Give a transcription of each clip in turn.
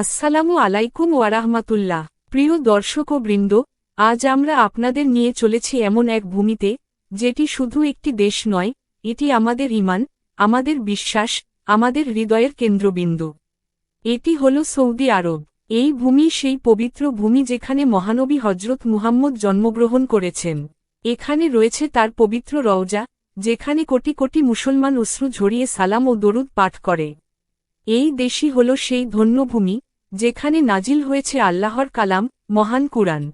আসসালামু আলাইকুম ওয়ারাহমাতুল্লাহ প্রিয় দর্শক ও বৃন্দ, আজ আমরা আপনাদের নিয়ে চলেছি এমন এক ভূমিতে, যেটি শুধু একটি দেশ নয়, এটি আমাদের ইমান আমাদের বিশ্বাস, আমাদের হৃদয়ের কেন্দ্রবিন্দু। এটি হল সৌদি আরব। এই ভূমি সেই পবিত্র ভূমি যেখানে মহানবী হজরত মুহাম্মদ জন্মগ্রহণ করেছেন। এখানে রয়েছে তার পবিত্র রওজা, যেখানে কোটি কোটি মুসলমান অশ্রু ঝরিয়ে সালাম ও দরুদ পাঠ করে। এই দেশই হল সেই ধন্যভূমি যেখানে নাজিল হয়েছে আল্লাহর কালাম, মহান কুরআন।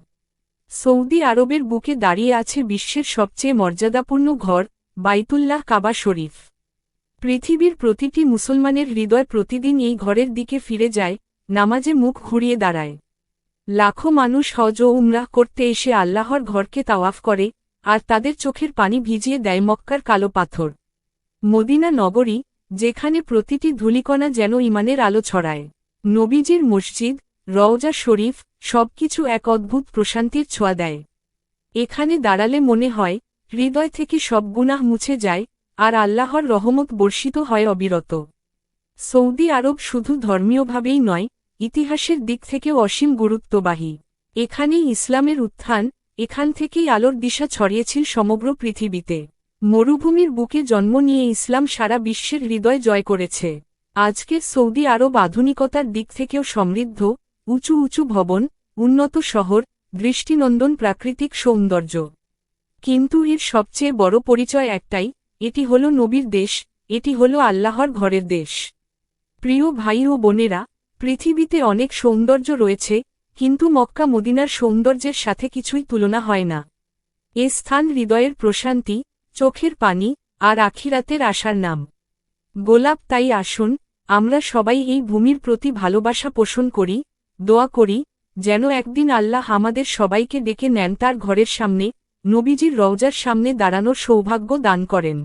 সৌদি আরবের বুকে দাঁড়িয়ে আছে বিশ্বের সবচেয়ে মর্যাদাপূর্ণ ঘর, বাইতুল্লাহ কাবা শরীফ। পৃথিবীর প্রতিটি মুসলমানের হৃদয় প্রতিদিন এই ঘরের দিকে ফিরে যায়, নামাজে মুখ ঘুরিয়ে দাঁড়ায়। লাখো মানুষ হজ ও উমরাহ করতে এসে আল্লাহর ঘরকে তাওয়াফ করে, আর তাদের চোখের পানি ভিজিয়ে দেয় মক্কার কালো পাথর। মদিনা নগরী, যেখানে প্রতিটি ধূলিকণা যেন ইমানের আলো ছড়ায়। নবীজির মসজিদ, রওজা শরীফ, সবকিছু এক অদ্ভুত প্রশান্তির ছোঁয়া দেয়। এখানে দাঁড়ালে মনে হয়, হৃদয় থেকে সব গুনাহ মুছে যায়, আর আল্লাহর রহমত বর্ষিত হয় অবিরত। সৌদি আরব শুধু ধর্মীয়ভাবেই নয়, ইতিহাসের দিক থেকেও অসীম গুরুত্ববাহী। এখানেই ইসলামের উত্থান, এখান থেকেই আলোর দিশা ছড়িয়েছিল সমগ্র পৃথিবীতে। মরুভূমির বুকে জন্ম নিয়ে ইসলাম সারা বিশ্বের হৃদয় জয় করেছে। আজকের সৌদি আরব আধুনিকতার দিক থেকেও সমৃদ্ধ, উঁচু উঁচু ভবন, উন্নত শহর, দৃষ্টিনন্দন প্রাকৃতিক সৌন্দর্য। কিন্তু এর সবচেয়ে বড় পরিচয় একটাই, এটি হল নবীর দেশ, এটি হল আল্লাহর ঘরের দেশ। প্রিয় ভাই ও বোনেরা, পৃথিবীতে অনেক সৌন্দর্য রয়েছে, কিন্তু মক্কা মদিনার সৌন্দর্যের সাথে কিছুই তুলনা হয় না। এ স্থান হৃদয়ের প্রশান্তি, চোখের পানি, আর আখিরাতের আশার নাম। গোলাপ তাই আসুন আমরা সবাই এই ভূমির প্রতি ভালোবাসা পোষণ করি, দোয়া করি, যেন একদিন আল্লাহ আমাদের সবাইকে ডেকে নেন তার ঘরের সামনে, নবীজির রওজার সামনে দাঁড়ানোর সৌভাগ্য দান করেন।